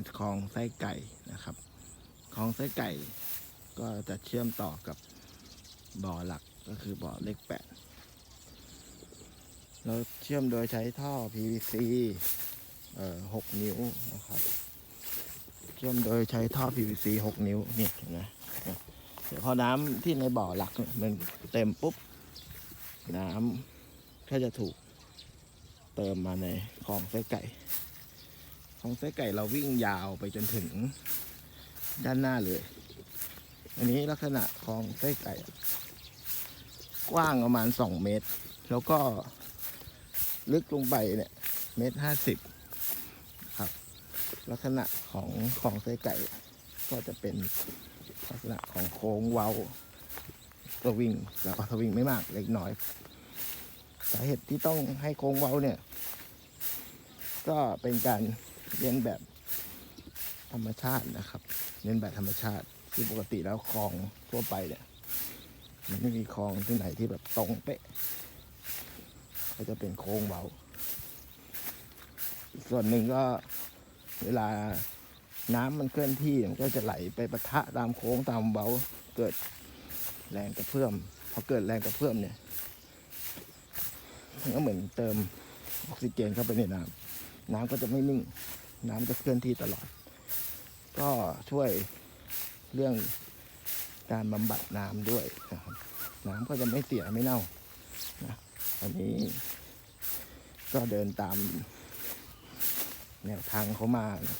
เป็นคลองไส้ไก่นะครับคลองไส้ไก่ ก็จะเชื่อมต่อกับบ่อหลักก็คือบ่อเลขแปดเราเชื่อมโดยใช้ท่อ PVC เอ่อหกนิ้วนะครับ เชื่อมโดยใช้ท่อ PVC หกนิ้วนี่เห็นไหมเดี๋ยวพอน้ำที่ในบ่อหลักมันเต็มปุ๊บ น้ำก็จะถูกเติมมาในคลองไส้ไก่ คลองไส้ไก่เราวิ่งยาวไปจนถึงด้านหน้าเลย อันนี้ลักษณะคลองไส้ไก่ กว้างประมาณสองเมตร แล้วก็ลึกลงไปเนี่ยเมตรห้าสิบครับ ลักษณะของคลองไส้ไก่ ก็จะเป็นลักษณะของโค้งเว้าก็วิ่งแล้วก็สวิงไม่มากเล็กน้อย สาเหตุที่ต้องให้โค้งเว้าเนี่ย ก็เป็นการ เลียนแบบธรรมชาตินะครับเลียนแบบธรรมชาติคือปกติแล้วคลองทั่วไปเนี่ยมันไม่มีคลองที่ไหนที่แบบตรงเป๊ะก็จะเป็นโค้งเว้าส่วนหนึ่งก็เวลาน้ำมันเคลื่อนที่มันก็จะไหลไปปะทะตามโค้งตามเว้าเกิดแรงกระเพื่อมพอเกิดแรงกระเพื่อมเนี่ยมันก็เหมือนเติมออกซิเจนเข้าไปในน้ำน้ำก็จะไม่นิ่ง น้ำจะเคลื่อนที่ตลอด ก็ช่วยเรื่องการบำบัดน้ำด้วยนะครับน้ำก็จะไม่เสียไม่เน่านะอันนี้ก็เดินตามแนวทางเขามานะ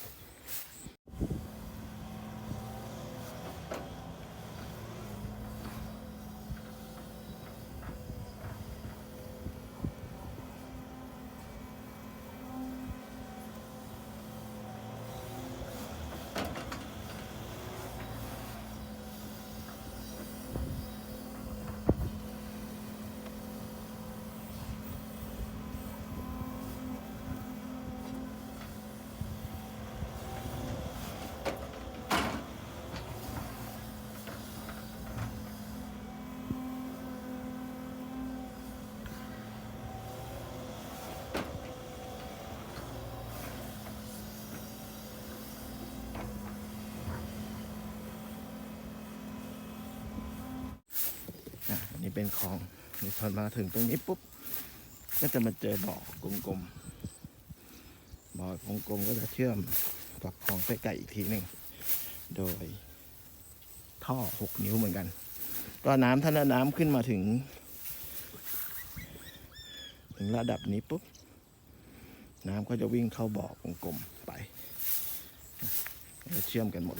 อันนี้เป็นคลองนี่พอมาถึงตรงนี้ปุ๊บ ก็จะมาเจอบ่อกลมๆ บ่อกลมๆก็จะเชื่อมกับคลองไส้ไก่อีกทีหนึ่ง โดยท่อหกนิ้วเหมือนกัน ก็น้ำถ้าน้ำขึ้นมาถึง ถึงระดับนี้ปุ๊บ น้ำก็จะวิ่งเข้าบ่อกลมๆไป เชื่อมกันหมด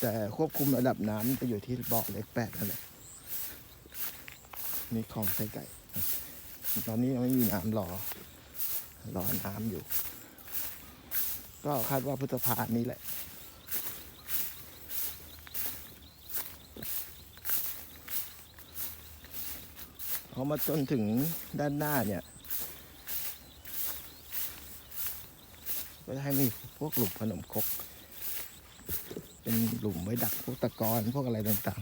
แต่ควบคุมระดับน้ำจะอยู่ที่บ่อเล็กแปดนั่นแหละนี่คลองไส้ไก่ ตอนนี้ยังไม่มีน้ำรอ รอน้ำอยู่ ก็คาดว่าพฤษภานี้แหละพอมาจนถึงด้านหน้าเนี่ย ก็ให้มีพวกหลุมขนมครก เป็นหลุมไว้ดักพวกตะกอนพวกอะไรต่าง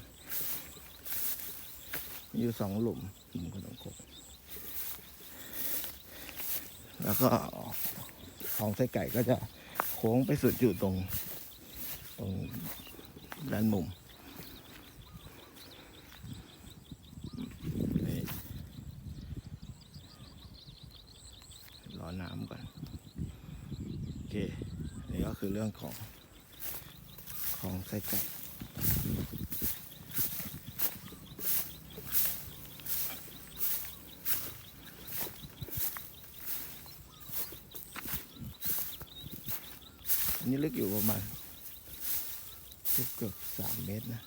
ๆมีอยู่สองหลุมหลุมขนมครกแล้วก็ของไส้ไก่ก็จะโค้งไปสุดอยู่ตรง ตรงด้านมุมนี่รอน้ำก่อน โอเค นี่ก็คือเรื่องของ ของไส้ไก่อันนี้ลึกอยู่ประมาณเกือบเกือบสามเมตรนะ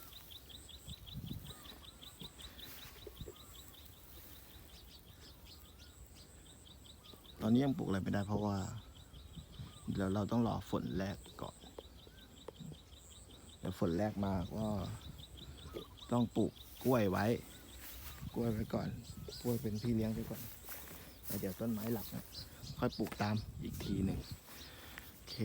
ตอนนี้ยังปลูกอะไรไม่ได้เพราะว่าเดี๋ยวเราต้องรอฝนแรกก่อน เดี๋ยวฝนแรกมาก็ต้องปลูกกล้วยไว้ กล้วยไว้ก่อน กล้วยเป็นพี่เลี้ยงไว้ก่อนแล้วเดี๋ยวต้นไม้หลักนะค่อยปลูกตามอีกทีหนึ่งโอเค